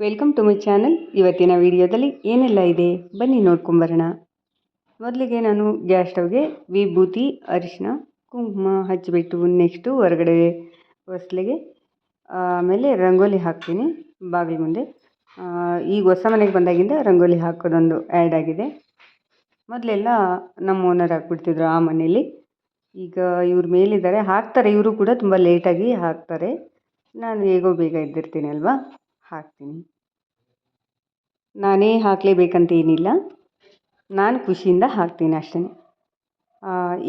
Welcome to my channel ಇವತ್ತಿನ ವಿಡಿಯೋದಲ್ಲಿ ಏನೆಲ್ಲ ಇದೆ? ಬನ್ನಿ ನೋಡ್ಕೊಂಬರೋಣ ಮೊದಲಿಗೆ ನಾನು ಗ್ಯಾಸ್ ಸ್ಟವ್ಗೆ ವಿಭೂತಿ, ಅರಿಶಿನ, ಕುಂಕುಮ ಹಚ್ಚಿಬಿಟ್ಟು ನೆಕ್ಸ್ಟು ಹೊರಗಡೆ ಹೊಸ್ಲಿಗೆ, ಆಮೇಲೆ ರಂಗೋಲಿ ಹಾಕ್ತೀನಿ ಬಾಗಿಲು ಮುಂದೆ. ಈಗ ಹೊಸ ಮನೆಗೆ ಬಂದಾಗಿಂದ ರಂಗೋಲಿ ಹಾಕೋದೊಂದು ಆ್ಯಡ್ ಆಗಿದೆ. ಮೊದಲೆಲ್ಲ ನಮ್ಮ ಓನರ್ ಹಾಕ್ಬಿಡ್ತಿದ್ರು ಆ ಮನೇಲಿ ಈಗ ಇವ್ರ ಮೇಲಿದ್ದಾರೆ. ಹಾಕ್ತಾರೆ. ಇವರು ಕೂಡ ತುಂಬ ಲೇಟಾಗಿ ಹಾಕ್ತಾರೆ. ನಾನು ಹೇಗೋ ಬೇಗ ಇದ್ದಿರ್ತೀನಿ ಅಲ್ವಾ? ಹಾಕ್ತೀನಿ. ನಾನೇ ಹಾಕಲೇಬೇಕಂತ ಏನಿಲ್ಲ. ನಾನು ಖುಷಿಯಿಂದ ಹಾಕ್ತೀನಿ ಅಷ್ಟೇ.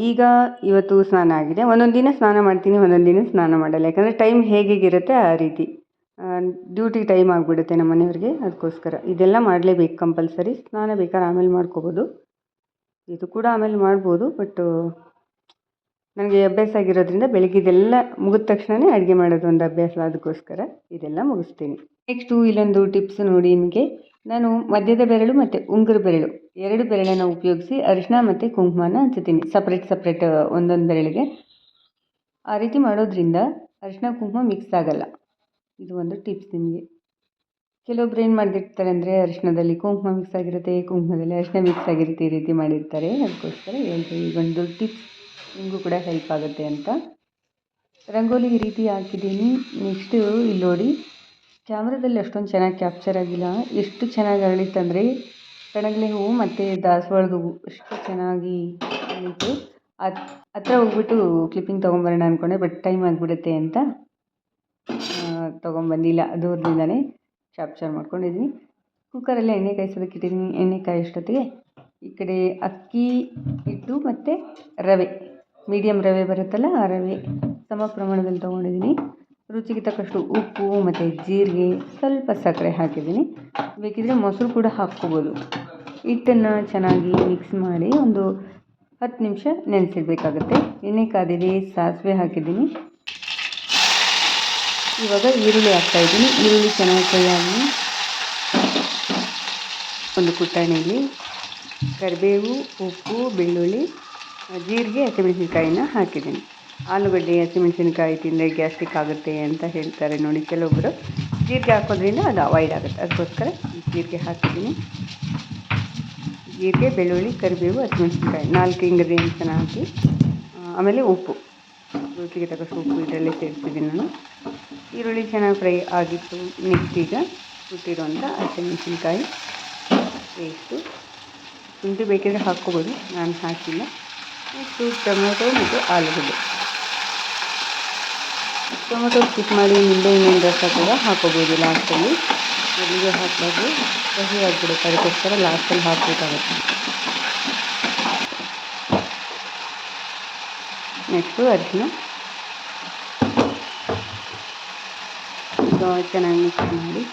ಈಗ ಇವತ್ತು ಸ್ನಾನ ಆಗಿದೆ. ಒಂದೊಂದು ದಿನ ಸ್ನಾನ ಮಾಡ್ತೀನಿ, ಒಂದೊಂದು ದಿನ ಸ್ನಾನ ಮಾಡಲ್ಲ. ಯಾಕಂದರೆ ಟೈಮ್ ಹೇಗೇಗಿರುತ್ತೆ ಆ ರೀತಿ. ಡ್ಯೂಟಿ ಟೈಮ್ ಆಗಿಬಿಡುತ್ತೆ ನಮ್ಮ ಮನೆಯವ್ರಿಗೆ. ಅದಕ್ಕೋಸ್ಕರ ಇದೆಲ್ಲ ಮಾಡಲೇಬೇಕು ಕಂಪಲ್ಸರಿ ಸ್ನಾನ ಬೇಕಾದ್ರೆ ಆಮೇಲೆ ಮಾಡ್ಕೋಬೋದು. ಇದು ಕೂಡ ಆಮೇಲೆ ಮಾಡ್ಬೋದು ಬಟ್ ನನಗೆ ಅಭ್ಯಾಸ ಆಗಿರೋದ್ರಿಂದ ಬೆಳಗ್ಗೆದೆಲ್ಲ ಮುಗಿದ ತಕ್ಷಣವೇ ಅಡುಗೆ ಮಾಡೋದು ಒಂದು ಅಭ್ಯಾಸ. ಅದಕ್ಕೋಸ್ಕರ ಇದೆಲ್ಲ ಮುಗಿಸ್ತೀನಿ. ನೆಕ್ಸ್ಟು ಇಲ್ಲೊಂದು ಟಿಪ್ಸ್ ನೋಡಿ ನಿಮಗೆ. ನಾನು ಮಧ್ಯದ ಬೆರಳು ಮತ್ತು ಉಂಗುರ ಬೆರಳು. ಎರಡು ಬೆರಳನ್ನು ಉಪಯೋಗಿಸಿ ಅರಿಶಿನ ಮತ್ತು ಕುಂಕುಮನ ಹಂಚುತ್ತೀನಿ ಸಪ್ರೇಟ್ ಸಪ್ರೇಟ್ ಒಂದೊಂದು ಬೆರಳಿಗೆ. ಆ ರೀತಿ ಮಾಡೋದ್ರಿಂದ ಅರಿಶಿನ ಕುಂಕುಮ ಮಿಕ್ಸ್ ಆಗಲ್ಲ. ಇದು ಒಂದು ಟಿಪ್ಸ್ ನಿಮಗೆ. ಕೆಲವೊಬ್ರು ಏನು ಮಾಡಿರ್ತಾರೆ ಅಂದರೆ ಅರಿಶಿನದಲ್ಲಿ ಕುಂಕುಮ ಮಿಕ್ಸ್ ಆಗಿರುತ್ತೆ, ಕುಂಕುಮದಲ್ಲಿ ಅರಿಶಿನ ಮಿಕ್ಸ್ ಆಗಿರುತ್ತೆ ಈ ರೀತಿ ಮಾಡಿರ್ತಾರೆ. ಅದಕ್ಕೋಸ್ಕರ ಹೇಳ್ತೀವಿ ಈಗೊಂದು ಟಿಪ್ಸ್ ನಿಮಗೂ ಕೂಡ ಹೆಲ್ಪ್ ಆಗುತ್ತೆ ಅಂತ. ರಂಗೋಲಿ ಈ ರೀತಿ ಹಾಕಿದ್ದೀನಿ. ನೆಕ್ಸ್ಟು ಇಲ್ಲಿ ನೋಡಿ ಕ್ಯಾಮ್ರಾದಲ್ಲಿ ಅಷ್ಟೊಂದು ಚೆನ್ನಾಗಿ ಕ್ಯಾಪ್ಚರ್ ಆಗಿಲ್ಲ. ಎಷ್ಟು ಚೆನ್ನಾಗಿ ಅರಳಿತ್ತಂದರೆ ಕಣಗಿಲೆ ಹೂವು ಮತ್ತು ದಾಸವಾಳದ ಹೂವು ಎಷ್ಟು ಚೆನ್ನಾಗಿ ಅರಳಿತು ಅದು ಹತ್ರ ಹೋಗ್ಬಿಟ್ಟು ಕ್ಲಿಪ್ಪಿಂಗ್ ತೊಗೊಂಬರೋಣ ಅಂದ್ಕೊಂಡೆ ಬಟ್ ಟೈಮ್ ಆಗಿಬಿಡುತ್ತೆ ಅಂತ ತೊಗೊಂಬಂದಿಲ್ಲ. ದೂರದಿಂದನೇ ಕ್ಯಾಪ್ಚರ್ ಮಾಡ್ಕೊಂಡಿದ್ದೀನಿ ಕುಕ್ಕರಲ್ಲಿ ಎಣ್ಣೆ ಕಾಯಿಸೋದಕ್ಕೆ ಇಟ್ಟಿದ್ದೀನಿ ಎಣ್ಣೆ ಕಾಯಿಸೋಷ್ಟೊತ್ತಿಗೆ ಈ ಕಡೆ ಅಕ್ಕಿ ಹಿಟ್ಟು ಮತ್ತು ರವೆ. ಮೀಡಿಯಮ್ ರವೆ ಬರುತ್ತಲ್ಲ, ಆ ರವೆ ಸಮ ಪ್ರಮಾಣದಲ್ಲಿ ತೊಗೊಂಡಿದ್ದೀನಿ ರುಚಿಗೆ ತಕ್ಕಷ್ಟು ಉಪ್ಪು ಮತ್ತು ಜೀರಿಗೆ ಸ್ವಲ್ಪ ಸಕ್ಕರೆ ಹಾಕಿದ್ದೀನಿ. ಬೇಕಿದ್ದರೆ ಮೊಸರು ಕೂಡ ಹಾಕ್ಕೋಬೋದು. ಹಿಟ್ಟನ್ನು ಚೆನ್ನಾಗಿ ಮಿಕ್ಸ್ ಮಾಡಿ ಒಂದು ಹತ್ತು ನಿಮಿಷ ನೆನೆಸಿಡ್ಬೇಕಾಗತ್ತೆ. ಎಣ್ಣೆ ಕಾದಿದೆ, ಸಾಸಿವೆ ಹಾಕಿದ್ದೀನಿ. ಇವಾಗ ಈರುಳ್ಳಿ ಹಾಕ್ತಾಯಿದ್ದೀನಿ ಈರುಳ್ಳಿ ಚೆನ್ನಾಗಿ ಕೈಯಾಗಿ ಒಂದು ಕುಟ್ಟಣಿಯಲ್ಲಿ ಕರಿಬೇವು, ಉಪ್ಪು, ಬೆಳ್ಳುಳ್ಳಿ, ಜೀರಿಗೆ, ಹಸಿಮೆಣಸಿನ್ಕಾಯಿನ ಹಾಕಿದ್ದೀನಿ. ಆಲೂಗಡ್ಡೆ, ಹಸಿಮೆಣಸಿನ್ಕಾಯಿ ತಿಂದರೆ ಗ್ಯಾಸ್ಟ್ರಿಕ್ ಆಗುತ್ತೆ ಅಂತ ಹೇಳ್ತಾರೆ ನೋಡಿ ಕೆಲವೊಬ್ಬರು ಜೀರಿಗೆ ಹಾಕೋದ್ರಿಂದ ಅದು ಅವಾಯ್ಡ್ ಆಗುತ್ತೆ. ಅದಕ್ಕೋಸ್ಕರ ಜೀರಿಗೆ ಹಾಕಿದ್ದೀನಿ ಜೀರಿಗೆ, ಬೆಳ್ಳುಳ್ಳಿ, ಕರಿಬೇವು, ಹಸಿಮೆಣಸಿನ್ಕಾಯಿ ನಾಲ್ಕು ಇಂಗ್ರೀಡಿಯೆಂಟ್ಸನ್ನು ಹಾಕಿ ಆಮೇಲೆ ಉಪ್ಪು. ರುಚಿಗೆ ತಕ್ಕಷ್ಟು ಉಪ್ಪು ಇದರಲ್ಲೇ ಸೇರಿಸಿದ್ದೀನಿ ನಾನು. ಈರುಳ್ಳಿ ಚೆನ್ನಾಗಿ ಫ್ರೈ ಆಗಿತ್ತು. ನೆಕ್ಸ್ಟ್ ಈಗ ಸುಟ್ಟಿರುವಂಥ ಹಸಿಮೆಣಸಿನ್ಕಾಯಿ ಪೇಸ್ಟು ಶುಂಠಿ ಬೇಕಿದ್ರೆ ಹಾಕ್ಕೋಬೋದು. ನಾನು ಹಾಕಿಲ್ಲ. ನೆಕ್ಸ್ಟು ಟೊಮೆಟೊ ಮತ್ತು ಆಲೂಗಡ್ಡೆ. ಟೊಮೆಟೊ ಸ್ಕಿಪ್ ಮಾಡಿ ನಿಂಬೆಹಣ್ಣಿನ ರಸ ಕೂಡ ಹಾಕೋಬೋದು ಲಾಸ್ಟಲ್ಲಿ. ಮೊದಲಿಗೆ ಹಾಕಿದಾಗ ಕಹಿ ಆಗಿಬಿಡುತ್ತೆ, ಅದಕ್ಕೋಸ್ಕರ ಲಾಸ್ಟಲ್ಲಿ ಹಾಕಬೇಕಾಗುತ್ತೆ. ನೆಕ್ಸ್ಟು ಅರಿಶಿನ ಈಗ ಚೆನ್ನಾಗಿ ಮಿಕ್ಸ್ ಮಾಡಿ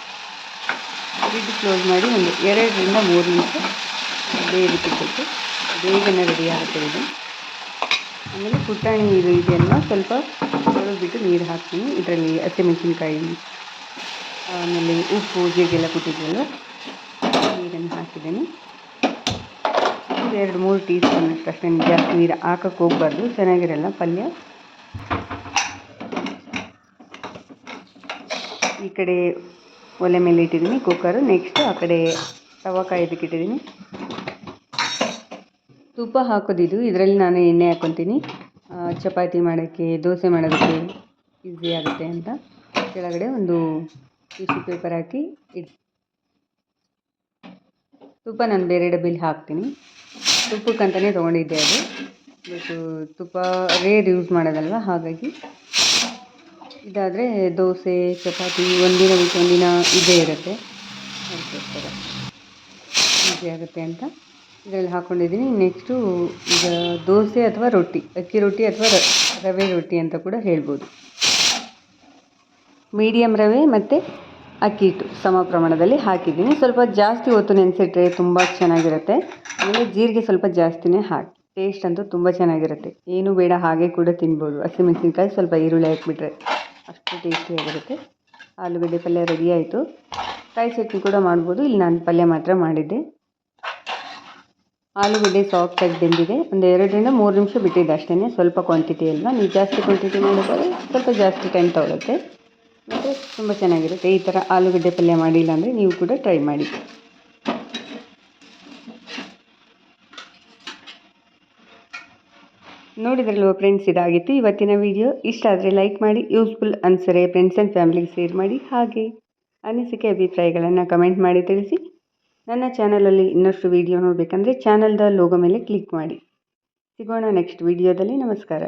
ಫ್ರಿಡ್ಜ್ ಕ್ಲೋಸ್ ಮಾಡಿ ಒಂದು ಎರಡರಿಂದ ಮೂರು ನಿಮಿಷ ಬೇಯಲಿಕ್ಕಿಟ್ಟು ಬೇಗನೆ ರೆಡಿ ಆಗುತ್ತೆ ಇದು. ಆಮೇಲೆ ಪುಟಾಣಿ ಇದು ಇದೆಯಲ್ಲ, ಸ್ವಲ್ಪ ಬಿಟ್ಟು ನೀರು ಹಾಕ್ತೀನಿ. ಇದರಲ್ಲಿ ಹಸಿಮೆಣಸಿನ್ಕಾಯಿ ಆಮೇಲೆ ಉಪ್ಪು, ಜೀರಿಗೆಲ್ಲ ಕುಟ್ಟಿದ್ವಲ್ವ ನೀರನ್ನು ಹಾಕಿದ್ದೀನಿ. ಎರಡು ಮೂರು ಟೀ ಸ್ಪೂನ್ ಅಷ್ಟೇ ಜಾಸ್ತಿ ನೀರು ಹಾಕಕ್ಕೆ ಹೋಗ್ಬಾರ್ದು. ಚೆನ್ನಾಗಿರಲ್ಲ ಪಲ್ಯ? ಈ ಕಡೆ ಒಲೆ ಮೇಲೆ ಇಟ್ಟಿದ್ದೀನಿ ಕುಕ್ಕರು ನೆಕ್ಸ್ಟು ಆ ಕಡೆ ತವ ಕಾಯೋದಕ್ಕೆ ಇಟ್ಟಿದ್ದೀನಿ. ತುಪ್ಪ ಹಾಕೋದಿದು. ಇದರಲ್ಲಿ ನಾನು ಎಣ್ಣೆ ಹಾಕ್ಕೊತೀನಿ ಚಪಾತಿ ಮಾಡೋಕ್ಕೆ, ದೋಸೆ ಮಾಡೋದಕ್ಕೆ ಈಸಿ ಆಗುತ್ತೆ ಅಂತ. ಕೆಳಗಡೆ ಒಂದು ಟಿಶ್ಯೂ ಪೇಪರ್ ಹಾಕಿ ಇಡ್ ತುಪ್ಪ ನಾನು ಬೇರೆ ಡಬ್ಬಿಲಿ ಹಾಕ್ತೀನಿ. ತುಪ್ಪಕ್ಕಂತಲೇ ತೊಗೊಂಡಿದ್ದೆ ಅದು. ಬಟ್ ತುಪ್ಪ ರೇರ್ ಯೂಸ್ ಮಾಡೋದಲ್ವ? ಹಾಗಾಗಿ ಇದಾದರೆ ದೋಸೆ, ಚಪಾತಿ ಒಂದಿನ ಬಿಟ್ಟು ಒಂದಿನ ಇದೇ ಇರುತ್ತೆ. ಅದಕ್ಕೋಸ್ಕರ ಈಸಿ ಆಗುತ್ತೆ ಅಂತ. ಇದರಲ್ಲಿ ಹಾಕ್ಕೊಂಡಿದ್ದೀನಿ ನೆಕ್ಸ್ಟು ಈಗ ದೋಸೆ ಅಥವಾ ರೊಟ್ಟಿ, ಅಕ್ಕಿ ರೊಟ್ಟಿ ಅಥವಾ ರವೆ ರೊಟ್ಟಿ ಅಂತ ಕೂಡ ಹೇಳ್ಬೋದು. ಮೀಡಿಯಮ್ ರವೆ ಮತ್ತು ಅಕ್ಕಿ ಹಿಟ್ಟು ಸಮ ಪ್ರಮಾಣದಲ್ಲಿ ಹಾಕಿದ್ದೀನಿ. ಸ್ವಲ್ಪ ಜಾಸ್ತಿ ಹೊತ್ತು ನೆನೆಸಿಟ್ರೆ ತುಂಬ ಚೆನ್ನಾಗಿರುತ್ತೆ. ಆಮೇಲೆ ಜೀರಿಗೆ ಸ್ವಲ್ಪ ಜಾಸ್ತಿನೇ ಹಾಕಿ ಟೇಸ್ಟ್ ಅಂತೂ ತುಂಬ ಚೆನ್ನಾಗಿರುತ್ತೆ. ಏನೂ ಬೇಡ, ಹಾಗೆ ಕೂಡ ತಿನ್ಬೋದು. ಹಸಿಮೆಣಸಿನ್ಕಾಯಿ ಸ್ವಲ್ಪ ಈರುಳ್ಳಿ ಹಾಕಿಬಿಟ್ರೆ ಅಷ್ಟು ಟೇಸ್ಟಿಯಾಗಿರುತ್ತೆ ಆಲೂಗಡ್ಡೆ ಪಲ್ಯ ರೆಡಿ ಆಯಿತು. ಕಾಯಿ ಚಟ್ನಿ ಕೂಡ ಮಾಡ್ಬೋದು. ಇಲ್ಲಿ ನಾನು ಪಲ್ಯ ಮಾತ್ರ ಮಾಡಿದ್ದೆ. ಆಲೂಗಡ್ಡೆ ಸಾಫ್ಟಾಗಿ ಬೆಂದಿದೆ. ಒಂದು ಎರಡರಿಂದ ಮೂರು ನಿಮಿಷ ಬಿಟ್ಟಿದ್ದೆ ಅಷ್ಟೇ ಸ್ವಲ್ಪ ಕ್ವಾಂಟಿಟಿ ಅಲ್ವಾ? ನೀವು ಜಾಸ್ತಿ ಕ್ವಾಂಟಿಟಿ ಮಾಡಿದರೆ ಸ್ವಲ್ಪ ಜಾಸ್ತಿ ಟೈಮ್ ತೊಗೊಳುತ್ತೆ. ಮತ್ತು ತುಂಬ ಚೆನ್ನಾಗಿರುತ್ತೆ. ಈ ಥರ ಆಲೂಗಡ್ಡೆ ಪಲ್ಯ ಮಾಡಿಲ್ಲ ಅಂದರೆ ನೀವು ಕೂಡ ಟ್ರೈ ಮಾಡಿ. ನೋಡಿದ್ರಲ್ವ ಫ್ರೆಂಡ್ಸ್ ಇದಾಗಿತ್ತು ಇವತ್ತಿನ ವಿಡಿಯೋ ಇಷ್ಟ ಆದರೆ ಲೈಕ್ ಮಾಡಿ ಯೂಸ್ಫುಲ್ ಅನ್ಸರೆ ಫ್ರೆಂಡ್ಸ್ ಆ್ಯಂಡ್ ಫ್ಯಾಮಿಲಿಗೆ ಶೇರ್ ಮಾಡಿ. ಹಾಗೆ ಅನಿಸಿಕೆ ಅಭಿಪ್ರಾಯಗಳನ್ನು ಕಮೆಂಟ್ ಮಾಡಿ ತಿಳಿಸಿ. ನನ್ನ ಚಾನಲಲ್ಲಿ ಇನ್ನಷ್ಟು ವಿಡಿಯೋ ನೋಡಬೇಕಂದ್ರೆ ಚಾನಲ್ದ ಲೋಗೋ ಮೇಲೆ ಕ್ಲಿಕ್ ಮಾಡಿ. ಸಿಗೋಣ ನೆಕ್ಸ್ಟ್ ವಿಡಿಯೋದಲ್ಲಿ. ನಮಸ್ಕಾರ.